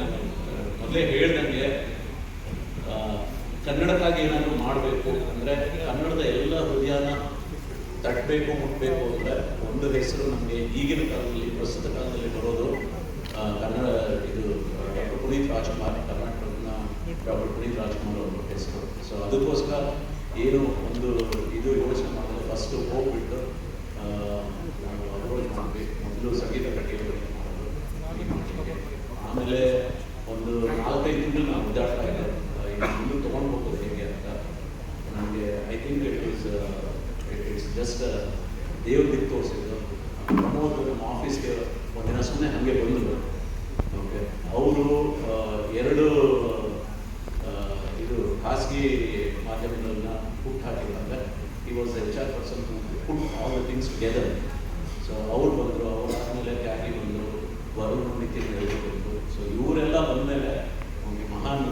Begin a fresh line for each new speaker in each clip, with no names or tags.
ನಾನು ಮೊದಲೇ ಹೇಳ್ದಂಗೆ ಕನ್ನಡಕ್ಕಾಗಿ ಏನಾದರೂ ಮಾಡಬೇಕು ಅಂದರೆ ಕನ್ನಡದ ಎಲ್ಲ ಹೃದಯನ ತಟ್ಟಬೇಕು ಮುಟ್ಟಬೇಕು ಅಂದರೆ ಒಂದು ಹೆಸರು ನಮಗೆ ಈಗಿನ ಕಾಲದಲ್ಲಿ, ಪ್ರಸ್ತುತ ಕಾಲದಲ್ಲಿ ಬರೋದು ಕನ್ನಡ, ಇದು ಡಾಕ್ಟರ್ ಪುನೀತ್ ರಾಜ್ಕುಮಾರ್ ಕರ್ನಾಟಕದ ಡಾಕ್ಟರ್ ಪುನೀತ್ ರಾಜ್ಕುಮಾರ್ ಅವರ ಹೆಸರು. ಸೊ ಅದಕ್ಕೋಸ್ಕರ ಏನು ಒಂದು ಇದು ಯೋಚನೆ ಮಾಡಿದ್ರೆ ಫಸ್ಟ್ ಹೋಗ್ಬಿಟ್ಟು ನಾವು ಅಪ್ರೋಚ್ ಮಾಡಬೇಕು. ಮೊದಲು ಸಂಗೀತ ಕಟ್ಟಿಗೆ ಮಾಡೋದು. ಆಮೇಲೆ ಒಂದು ನಾಲ್ಕೈದು ತಿಂಗಳು ನಾನು ಓದಾಡ್ತಾ ಇದ್ದೆ. ಇನ್ನು ತೊಗೊಂಡು ಹೋಗೋದು ಹೇಗೆ ಅಂತ. ನನಗೆ I think it is it it's just ದೇವ್ರ ದಿಕ್ಕು ತೋರಿಸಿದ್ದು. ಪ್ರಮೋದ್ ನಮ್ಮ ಆಫೀಸ್ಗೆ ಒಂದಿನ ಸುಮ್ಮನೆ ಹಾಗೆ ಬಂದರು. ಓಕೆ ಅವರು ಎರಡು ಇದು ಖಾಸಗಿ ಮಾಧ್ಯಮಗಳನ್ನ ಹುಟ್ಟು ಹಾಕಿದಾಗ ಈ was H R person put all the things together so ಅವ್ರು ಬಂದರು, ಅವ್ರು ಆದಮೇಲೆ ತ್ಯಾಗಿ ಬಂದರು, ವರುಣ್ ನಿತಿನ್ ಎಲ್ಲರೂ ಬಂದರು ಸೊ ಇವರೆಲ್ಲ ಬಂದಮೇಲೆ ನಮಗೆ ಮಹಾನ್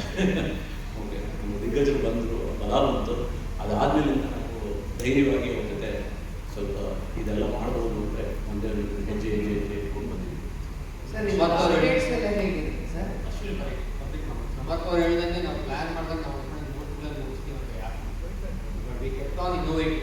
ಓಕೆ ನಮ್ಮ ದಿಗ್ಗಜರು ಬಂದರು ಬಲ ಬಂತು ಅದಾದಮೇಲೆ ನಾವು ಧೈರ್ಯವಾಗಿ ಅವ್ರ ಜೊತೆ ಸ್ವಲ್ಪ ಇದೆಲ್ಲ ಮಾಡ್ಬೋದು ಅಂದರೆ ಮುಂದೆ ಹೆಜ್ಜೆ ಹೆಜ್ಜೆ ಹೆಜ್ಜೆ ಇಟ್ಕೊಂಡು ಬಂದಿದ್ವಿ.
ಸರ್
ಅಷ್ಟು ಅವ್ರು-
ಡೇಟ್ಸ್ ಎಲ್ಲ ಹೇಗಿದೆ ಸರ್?
ನಮ್ಮಕ್ಕ ಅವ್ರು ಹೇಳಿದಂಗೆ ನಾವು ಪ್ಲಾನ್ ಮಾಡಿದಾಗ ನಾವು ಅದನ್ನ ಮೂರು ತಿಂಗಳಲ್ಲಿ ಮುಗಿಸ್ತೀವಿ ಅಂತ ಯಾಕೆ but we kept on innovative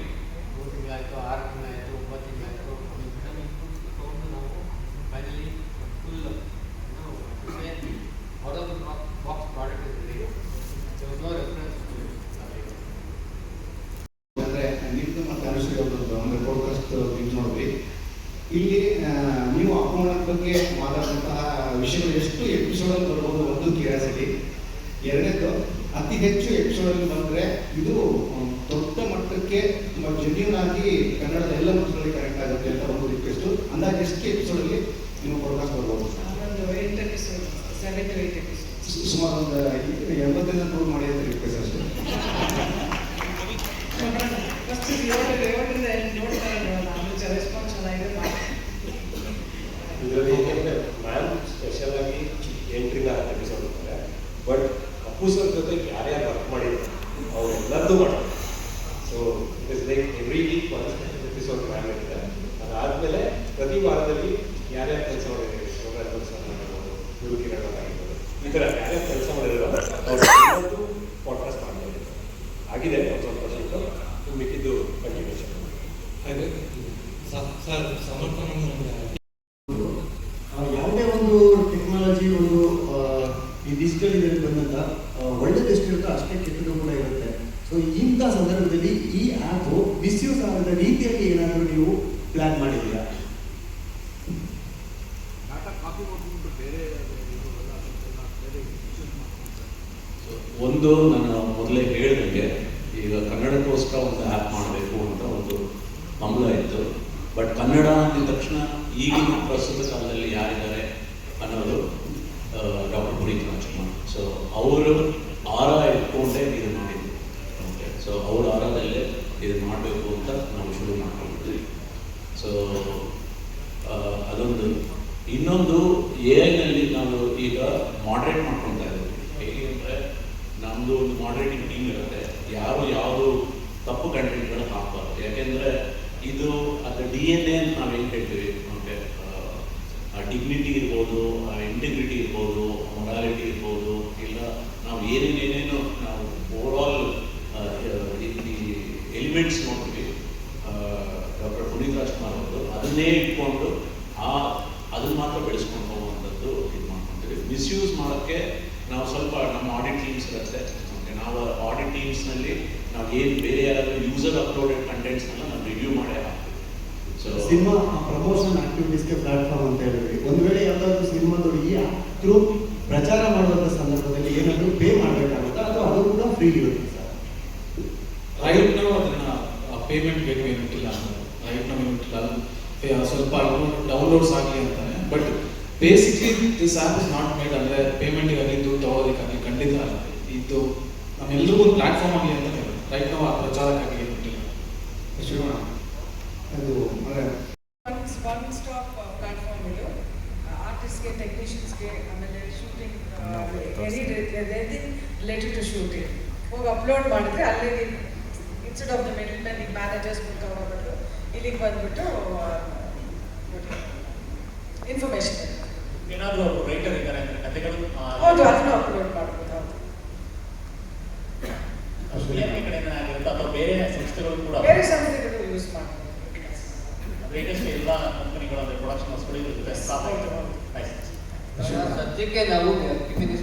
ಅಂದರೆ ಪಾಡ್ಕಾಸ್ಟ್ ಇದು ನೋಡ್ರಿ. ಇಲ್ಲಿ ನೀವು ಅಪಮಾನದ ಬಗ್ಗೆ ಮಾತಾಡುವಂತಹ ವಿಷಯಗಳು ಎಷ್ಟು ಎಪಿಸೋಡಲ್ಲಿ ಬರ್ಬೋದು ಒಂದು ಕ್ಯೂರಿಯಾಸಿಟಿ ಎರಡನೇದು, ಅತಿ ಹೆಚ್ಚು ಎಪಿಸೋಡಲ್ಲಿ ಬಂದರೆ ಇದು ದೊಡ್ಡ ಮಟ್ಟಕ್ಕೆ ತುಂಬ ಜೆನ್ಯೂನ್ ಆಗಿ ಕನ್ನಡದ ಎಲ್ಲ ಮಕ್ಕಳಿಗೆ ಕನೆಕ್ಟ್ ಆಗುತ್ತೆ ಅಂತ ಒಂದು ರಿಕ್ವೆಸ್ಟು ಅಂದಾಜು ಎಷ್ಟು ಎಪಿಸೋಡಲ್ಲಿ ನೀವು ಪಾಡ್ಕಾಸ್ಟ್ ಬರ್ಬೋದು
ಒಂದು ಎಂಟು episode seven to eight episode
ಸು- ಸುಮಾರು ಒಂದು ಎಂಬತ್ತರಿಂದ ನೂರು ಮಾಡಿ ಅಂತ ರಿಕ್ವೆಸ್ಟ್ ಅಷ್ಟೇ
ಫಸ್ಟ್ ರೆಸ್ಪಾನ್ಸ್ ಚೆನ್ನಾಗಿದೆ
ಇದರಲ್ಲಿ ಏಕೆಂದರೆ ಮ್ಯಾಮ್ ಸ್ಪೆಷಲ್ ಆಗಿ ಎಂಟ್ರಿಂದ ಬಟ್ ಅಪ್ಪು ಸರ್ ಜೊತೆ ಯಾರ್ಯಾರು ವರ್ಕ್ ಮಾಡಿದ್ರು, ಅವರೆಲ್ಲರದ್ದು ಮಾಡ್ತಾರೆ so it is like every week one episode ma'am ಇರುತ್ತೆ ಪ್ರತಿ ವಾರದಲ್ಲಿ ಯಾರ್ಯಾರು ಕೆಲಸ ಮಾಡಿದ್ದಾರೆ ಯೋಗಾತ್ಮಕ ಸರ್ ಆಗಿರ್ಬೋದು ಗುರು ಕಿರಣ್ ಅವ್ರು ಆಗಿರ್ಬೋದು ಈ ಥರ ಯಾರ್ಯಾರು ಕೆಲಸ ಮಾಡಿದ್ರು ಅವ್ರು ಪಾಡ್ಕಾಸ್ಟ್ ಮಾಡ್ತಾರೆ ಆಗಿದೆ ಒಂದು ಸ್ವಲ್ಪ ಶೀಟು ಮಿಕ್ಕಿದ್ದು ಕಂಟಿನ್ಯೂಷನ್
ಹಾಗೆ ಸ- ಸರ್ ಸಮರ್ಪಣೆ
ಆ, ಯಾವುದೇ ಒಂದು ಟೆಕ್ನಾಲಜಿ ಒಂದು ಆ, ಈ ಡಿಜಿಟಲ್ ಇದರಲ್ಲಿ ಬಂದಂತ ಆ, ಎಷ್ಟಿರುತ್ತೋ ಅಷ್ಟೇ ಕೆಟ್ಟದ್ದು ಕೂಡ ಇರುತ್ತೆ. ಸೊ ಇಂಥ ಸಂದರ್ಭದಲ್ಲಿ ಈ ಆ್ಯಪು ಮಿಸ್ಯೂಸ್ ಆಗದ ರೀತಿಯಲ್ಲಿ ಏನಾದರೂ ನೀವು ಪ್ಲಾನ್ ಮಾಡಿದ್ದೀರಾ?
ಸೊ ಒಂದು ನಾನು ಮೊದಲೇ ಹೇಳಿದಂಗೆ ಈಗ ಕನ್ನಡಕ್ಕೋಸ್ಕರ ಒಂದು ಆ್ಯಪ್ ಮಾಡಬೇಕು ಅಂತ ಒಂದು ಹಂಬಲ ಇತ್ತು. ಬಟ್ ಕನ್ನಡ ಅಂದಿದ ತಕ್ಷಣ ಈಗಿನ ಪ್ರಸ್ತುತ ಕಾಲದಲ್ಲಿ ಯಾರಿದ್ದಾರೆ ಅನ್ನೋದು ಡಾಕ್ಟರ್ ಪುನೀತ್ ರಾಜ್ಕುಮಾರ್. ಸೊ ಅವರು ಆರ ಇಟ್ಕೊಂಡೇ ಇದು ಮಾಡಿದ್ವಿ ಓಕೆ ಸೊ ಅವ್ರ ಆರದಲ್ಲೇ ಇದು ಮಾಡಬೇಕು ಅಂತ ನಾವು ಶುರು ಮಾಡ್ಕೊಂಡಿದ್ವಿ. ಸೊ ಅದೊಂದು. ಇನ್ನೊಂದು ಎ ಐನಲ್ಲಿ ನಾವು ಈಗ ಮಾಡ್ರೇಟ್ ಮಾಡ್ಕೊತಾ ಇದ್ದೀವಿ. ಹೇಗೆ ಅಂದರೆ ನಮ್ಮದು ಒಂದು ಮಾಡ್ರೇಟಿಂಗ್ ಟೀಮ್ ಇರುತ್ತೆ. ಯಾರು ಯಾವುದು ತಪ್ಪು ಕಂಟೆಂಟ್ಗಳು ಹಾಕಬಾರ್ದು. ಯಾಕೆಂದರೆ ಇದು ಅದು ಡಿ ಎನ್ ಎ ಅಂತ ನಾವು ಏನು ಹೇಳ್ತೀವಿ? ಓಕೆ ಡಿಗ್ನಿಟಿ ಇರ್ಬೋದು ಇಂಟಿಗ್ರಿಟಿ ಇರ್ಬೋದು ಮೊರಾಲಿಟಿ ಇರ್ಬೋದು ಇಲ್ಲ ನಾವು ಏನೇನೇನೇನು ನಾವು ಓವರಾಲ್ ಎಲಿಮೆಂಟ್ಸ್ ನೋಡ್ತೀವಿ. ಡಾಕ್ಟರ್ ಪುನೀತ್ ರಾಜ್ಕುಮಾರ್ ಅವರು ಅದನ್ನೇ ಇಟ್ಕೊಂಡು ಆ, ಅದನ್ನ ಮಾತ್ರ ಬೆಳೆಸ್ಕೊಂಡು ಹೋಗುವಂಥದ್ದು ಇದು ಮಾಡ್ಕೊತೀವಿ. ಮಿಸ್ಯೂಸ್ ಮಾಡೋಕ್ಕೆ ನಾವು ಸ್ವಲ್ಪ ನಮ್ಮ ಆಡಿಟ್ ಟೀಮ್ಸ್ ಇರುತ್ತೆ ನಾವು ಆಡಿಟ್ ಟೀಮ್ಸ್ನಲ್ಲಿ ನಾವು ಏನು ಬೇರೆ ಯಾರಾದರೂ ಯೂಸರ್ ಅಪ್ಲೋಡೆಡ್ ಕಂಟೆಂಟ್ಸ್ನೆಲ್ಲ ನಾವು ರಿವ್ಯೂ ಮಾಡೇ ಹಾಕ್ತೀವಿ.
ಸಿನಿಮಾ ಪ್ರಮೋಷನ್ ಆಕ್ಟಿವಿಟೀಸ್ಗೆ ಪ್ಲಾಟ್ಫಾರ್ಮ್ ಅಂತ ಹೇಳಿದ್ರಿ. ಒಂದು ವೇಳೆ ಯಾವ್ದಾದ್ರು ಸಿನಿಮಾ ತೊಡಗಿ ಥ್ರೂ ಪ್ರಚಾರ ಮಾಡುವಂಥ ಸಂದರ್ಭದಲ್ಲಿ ಏನಾದರೂ ಪೇ ಮಾಡಬೇಕಾಗುತ್ತಾ? ಅಥವಾ ಅದು ಕೂಡ ಫ್ರೀ ಇರುತ್ತೆ ಸರ್?
ರೈಟ್ ನಾವು ಅದನ್ನ ಪೇಮೆಂಟ್ ಬೇಕು ಏನಿಲ್ಲ ರೈಟ್ ನಾವು ಏನಿಲ್ಲ ಅದು ಸ್ವಲ್ಪ ಡೌನ್ಲೋಡ್ಸ್ ಆಗಲಿ ಅಂತಾನೆ. But basically this app is not made ಅಂದರೆ ಪೇಮೆಂಟಿಗಾಗಲಿ ದುಡ್ಡು ತಗೋದಕ್ಕಾಗಲಿ ಖಂಡಿತ ಅಲ್ಲ. ಇದು ನಮ್ಮೆಲ್ಲರಿಗೂ ಒಂದು ಪ್ಲಾಟ್ಫಾರ್ಮ್ ಆಗಲಿ ಅಂತ ರೈಟ್ ನಾವು ಆ ಪ್ರಚಾರಕ್ಕಾಗಿ ಏನು ಬಿಟ್ಟಿಲ್ಲ
ಶಿವಣ್ಣ ಅದು
ಒನ್ ಸ್ಟಾಪ್ ಪ್ಲಾಟ್ಫಾರ್ಮ್ ಇದು ಆರ್ಟಿಸ್ಟ್ಗೆ ಟೆಕ್ನಿಷಿಯನ್ಸ್ಗೆ ಆಮೇಲೆ shooting any related to shooting ಹೋಗಿ ಅಪ್ಲೋಡ್ ಮಾಡಿದ್ರೆ ಅಲ್ಲೇ instead of the middle man ಈಗ ಮ್ಯಾನೇಜರ್ಸ್ ಮುಖ ಹೋಗ್ಬಿಟ್ಟು ಇಲ್ಲಿಗೆ ಬಂದ್ಬಿಟ್ಟು ಇನ್ಫಾರ್ಮೇಶನ್
ಏನಾದರೂ ರೈಟರ್ ಇದ್ದಾರೆ ಅಂದರೆ ಕಥೆಗಳು
ಹೌದು ಅದನ್ನು ಅಪ್ಲೋಡ್ ಮಾಡ್ಬೋದು ಹೌದು
ಕಡೆಯಿಂದ ಆಗಿರುತ್ತೆ ಅಥವಾ ಬೇರೆ ಸಂಸ್ಥೆಗಳು ಕೂಡ
ಬೇರೆ ಸಂಸ್ಥೆಗಳು ಯೂಸ್ ಮಾಡ್ಬೋದು
ಲೇಟೆಸ್ಟ್ ಎಲ್ಲ ಕಂಪನಿಗಳು ಅಂದರೆ ಪ್ರೊಡಕ್ಷನ್ ಹೌಸ್ಗಳು
ಸದ್ಯಕ್ಕೆ ನಾವು ಟಿಫಿನ್